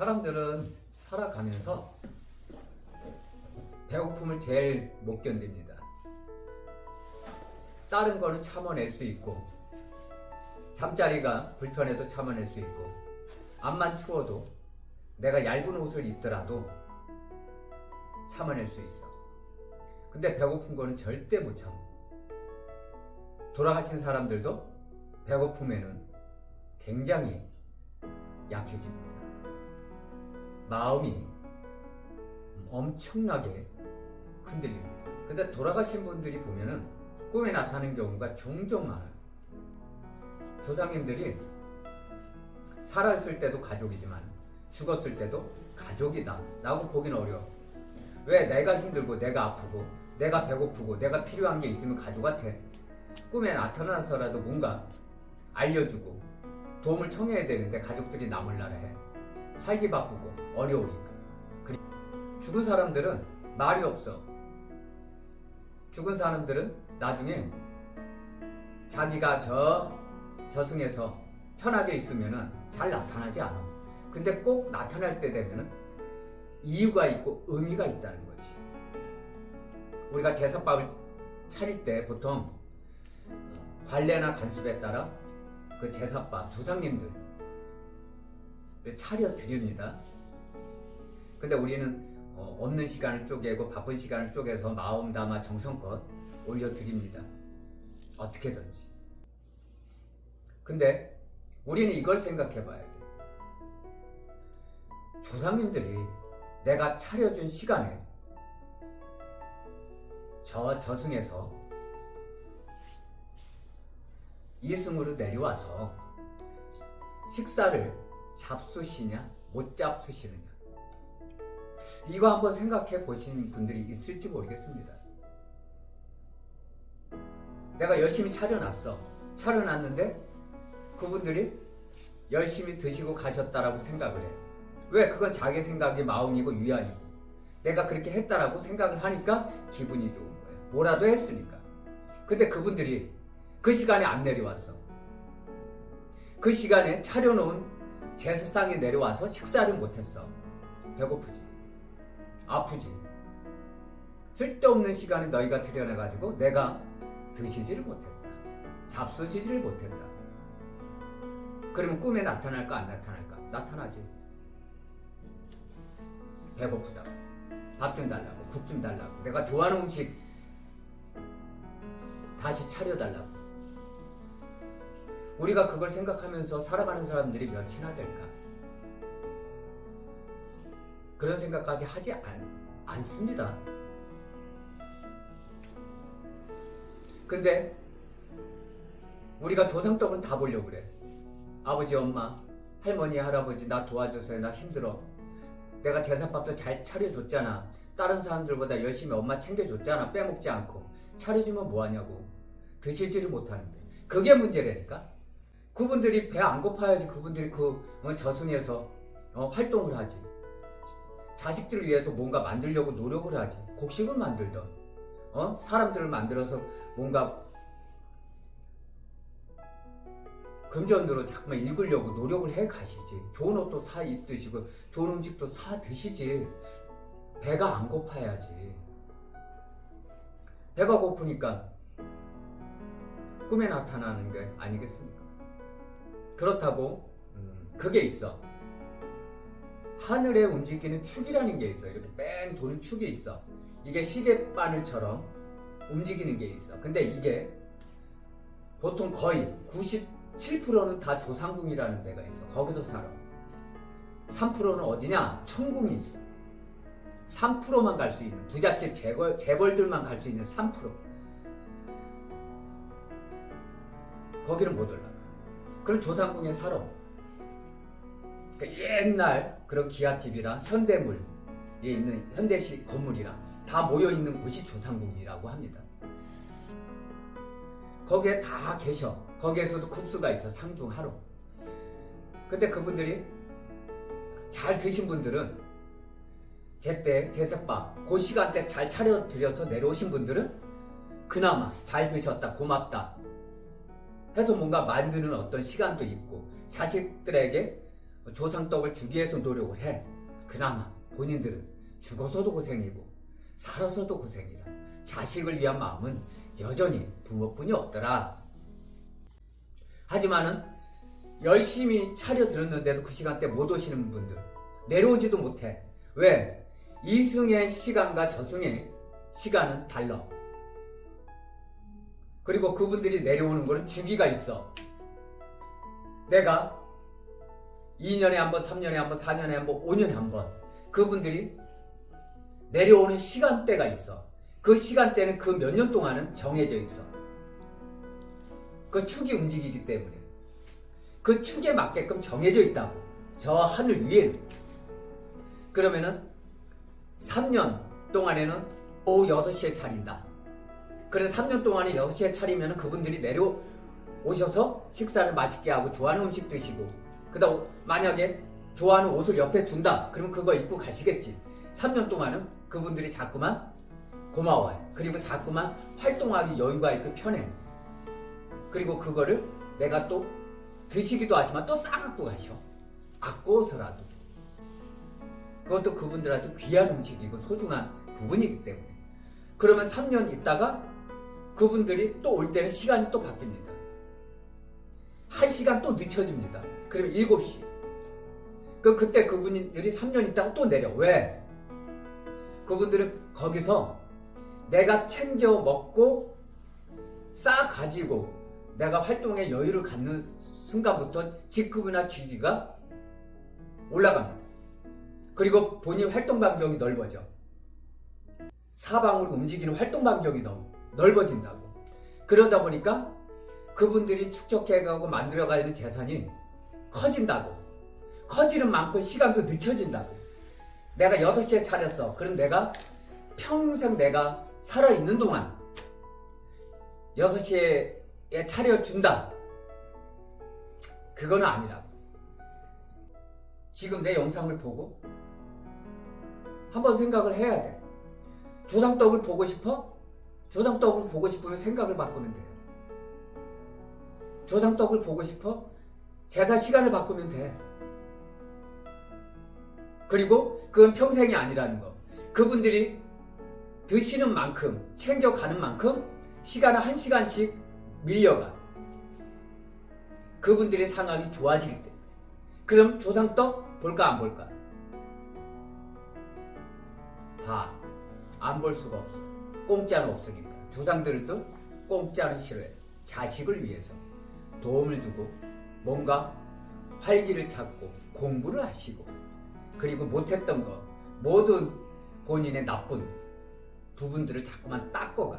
사람들은 살아가면서 배고픔을 제일 못 견딥니다. 다른 거는 참아낼 수 있고 잠자리가 불편해도 참아낼 수 있고 앞만 추워도 내가 얇은 옷을 입더라도 참아낼 수 있어. 근데 배고픈 거는 절대 못 참아. 돌아가신 사람들도 배고픔에는 굉장히 약해집니다. 마음이 엄청나게 흔들립니다. 근데 돌아가신 분들이 보면은 꿈에 나타나는 경우가 종종 많아요. 조상님들이 살아있을 때도 가족이지만 죽었을 때도 가족이다 라고 보기는 어려워. 왜 내가 힘들고 내가 아프고 내가 배고프고 내가 필요한 게 있으면 가족 같아. 꿈에 나타나서라도 뭔가 알려주고 도움을 청해야 되는데 가족들이 남을 나라 해. 살기 바쁘고 어려우니까. 그리- 죽은 사람들은 말이 없어. 죽은 사람들은 나중에 자기가 저 저승에서 편하게 있으면은 잘 나타나지 않아. 근데 꼭 나타날 때 되면은 이유가 있고 의미가 있다는 거지. 우리가 제사밥을 차릴 때 보통 관례나 간습에 따라 그 제사밥 조상님들 차려 드립니다. 근데 우리는 어, 없는 시간을 쪼개고 바쁜 시간을 쪼개서 마음 담아 정성껏 올려 드립니다. 어떻게든지. 근데 우리는 이걸 생각해 봐야 돼. 조상님들이 내가 차려준 시간에 저 저승에서 이승으로 내려와서 식사를 잡수시냐 못 잡수시느냐 이거 한번 생각해 보신 분들이 있을지 모르겠습니다. 내가 열심히 차려놨어. 차려놨는데 그분들이 열심히 드시고 가셨다라고 생각을 해. 왜? 그건 자기 생각이 마음이고 위안이고 내가 그렇게 했다라고 생각을 하니까 기분이 좋은 거야. 뭐라도 했으니까. 근데 그분들이 그 시간에 안 내려왔어. 그 시간에 차려놓은 제사상에 내려와서 식사를 못했어. 배고프지. 아프지. 쓸데없는 시간에 너희가 들여내가지고 내가 드시지를 못했다. 잡수시지를 못했다. 그러면 꿈에 나타날까 안 나타날까? 나타나지. 배고프다. 밥 좀 달라고, 국 좀 달라고, 내가 좋아하는 음식 다시 차려달라고. 우리가 그걸 생각하면서 살아가는 사람들이 몇이나 될까? 그런 생각까지 하지 않, 않습니다. 근데 우리가 조상떡은 다 보려고 그래. 아버지, 엄마, 할머니, 할아버지, 나 도와주세요. 나 힘들어. 내가 제사밥도 잘 차려줬잖아. 다른 사람들보다 열심히 엄마 챙겨줬잖아. 빼먹지 않고. 차려주면 뭐하냐고. 드시지를 못하는데. 그게 문제라니까. 그분들이 배 안 고파야지 그분들이 그 어, 저승에서 어, 활동을 하지. 자식들을 위해서 뭔가 만들려고 노력을 하지. 곡식을 만들던, 어? 사람들을 만들어서 뭔가 금전으로 자꾸만 읽으려고 노력을 해 가시지. 좋은 옷도 사 입드시고, 좋은 음식도 사 드시지. 배가 안 고파야지. 배가 고프니까 꿈에 나타나는 게 아니겠습니까? 그렇다고, 음, 그게 있어. 하늘에 움직이는 축이라는 게 있어. 이렇게 뺑 도는 축이 있어. 이게 시계바늘처럼 움직이는 게 있어. 근데 이게 보통 거의 97%는 다 조상궁이라는 데가 있어. 거기서 살아. 3%는 어디냐? 천궁이 있어. 3%만 갈 수 있는 부잣집 재벌, 재벌들만 갈 수 있는 3%. 거기는 못 올라가. 그럼 조상궁에 살아. 그 옛날 그런 기와집이랑 현대물에 있는 현대식 건물이랑 다 모여 있는 곳이 조상궁이라고 합니다. 거기에 다 계셔. 거기에서도 국수가 있어 상중하루. 근데 그분들이 잘 드신 분들은 제때 제사밥 그 시간대 잘 차려 드려서 내려오신 분들은 그나마 잘 드셨다 고맙다 해서 뭔가 만드는 어떤 시간도 있고 자식들에게 조상떡을 주기 위해서 노력을 해. 그나마 본인들은 죽어서도 고생이고 살아서도 고생이라. 자식을 위한 마음은 여전히 부모뿐이 없더라. 하지만은 열심히 차려 들었는데도 그 시간대 못 오시는 분들 내려오지도 못해. 왜? 이승의 시간과 저승의 시간은 달라. 그리고 그분들이 내려오는 거는 주기가 있어. 내가 2년에 한 번, 3년에 한 번, 4년에 한 번, 5년에 한 번. 그분들이 내려오는 시간대가 있어. 그 시간대는 그 몇 년 동안은 정해져 있어. 그 축이 움직이기 때문에. 그 축에 맞게끔 정해져 있다고. 저 하늘 위에는. 그러면은 3년 동안에는 오후 6시에 차린다. 그래서 3년 동안에 6시에 차리면 그분들이 내려오셔서 식사를 맛있게 하고 좋아하는 음식 드시고 그다음 만약에 좋아하는 옷을 옆에 둔다. 그러면 그거 입고 가시겠지. 3년 동안은 그분들이 자꾸만 고마워요. 그리고 자꾸만 활동하기 여유가 있고 편해. 그리고 그거를 내가 또 드시기도 하지만 또 싸갖고 가셔. 아까워서라도. 그것도 그분들한테 귀한 음식이고 소중한 부분이기 때문에. 그러면 3년 있다가 그분들이 또 올 때는 시간이 또 바뀝니다. 한 시간 또 늦춰집니다. 그러면 7시. 그, 그때 그분들이 3년 있다가 또 내려. 왜? 그분들은 거기서 내가 챙겨 먹고 싸 가지고 내가 활동에 여유를 갖는 순간부터 직급이나 직위가 올라갑니다. 그리고 본인 활동 반경이 넓어져. 사방으로 움직이는 활동 반경이 너무 넓어진다고. 그러다 보니까 그분들이 축적해가고 만들어가는 재산이 커진다고. 커지는 만큼 시간도 늦춰진다고. 내가 6시에 차렸어. 그럼 내가 평생 내가 살아있는 동안 6시에 차려준다. 그거는 아니라고. 지금 내 영상을 보고 한번 생각을 해야 돼. 조상떡을 보고 싶어? 조상떡을 보고 싶으면 생각을 바꾸면 돼. 조상떡을 보고 싶어? 제사 시간을 바꾸면 돼. 그리고 그건 평생이 아니라는 거. 그분들이 드시는 만큼, 챙겨가는 만큼 시간을 한 시간씩 밀려가. 그분들의 상황이 좋아지기 때문에. 그럼 조상떡 볼까 안 볼까? 봐. 안 볼 수가 없어. 공짜는 없으니까. 조상들도 공짜는 싫어해. 자식을 위해서 도움을 주고 뭔가 활기를 찾고 공부를 하시고 그리고 못했던 거 모든 본인의 나쁜 부분들을 자꾸만 닦아가.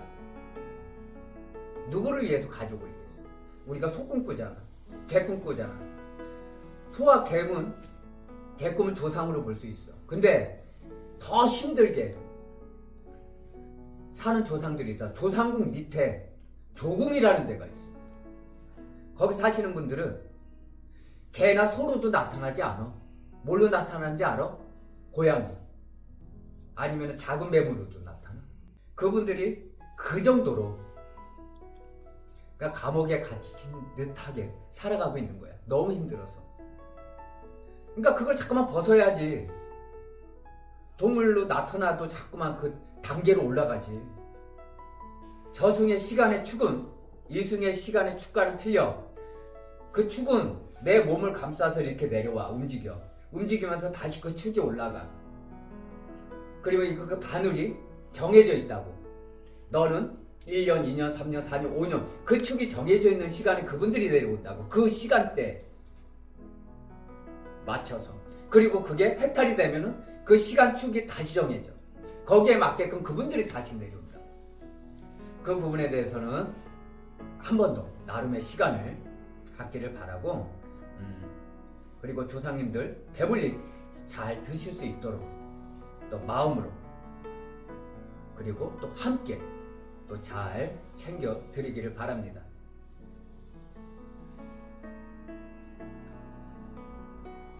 누구를 위해서 가족을 위해서. 우리가 소 꿈꾸잖아. 개 꿈꾸잖아. 소와 개는 개 꿈은 조상으로 볼 수 있어. 근데 더 힘들게 사는 조상들이 있다. 조상궁 밑에 조궁이라는 데가 있어. 거기 사시는 분들은 개나 소로도 나타나지 않아. 뭘로 나타나는지 알아? 고양이. 아니면 작은 뱀으로도 나타나. 그분들이 그 정도로 그러니까 감옥에 갇힌 듯하게 살아가고 있는 거야. 너무 힘들어서. 그러니까 그걸 자꾸만 벗어야지. 동물로 나타나도 자꾸만 그 단계로 올라가지. 저승의 시간의 축은 이승의 시간의 축과는 틀려. 그 축은 내 몸을 감싸서 이렇게 내려와 움직여. 움직이면서 다시 그 축이 올라가. 그리고 그 바늘이 정해져 있다고. 너는 1년, 2년, 3년, 4년, 5년 그 축이 정해져 있는 시간에 그분들이 내려온다고. 그 시간대 맞춰서. 그리고 그게 해탈이 되면은 그 시간 축이 다시 정해져. 거기에 맞게끔 그분들이 다시 내려온다. 그 부분에 대해서는 한 번 더 나름의 시간을 갖기를 바라고 음, 그리고 조상님들 배불리 잘 드실 수 있도록 또 마음으로 그리고 또 함께 또 잘 챙겨 드리기를 바랍니다.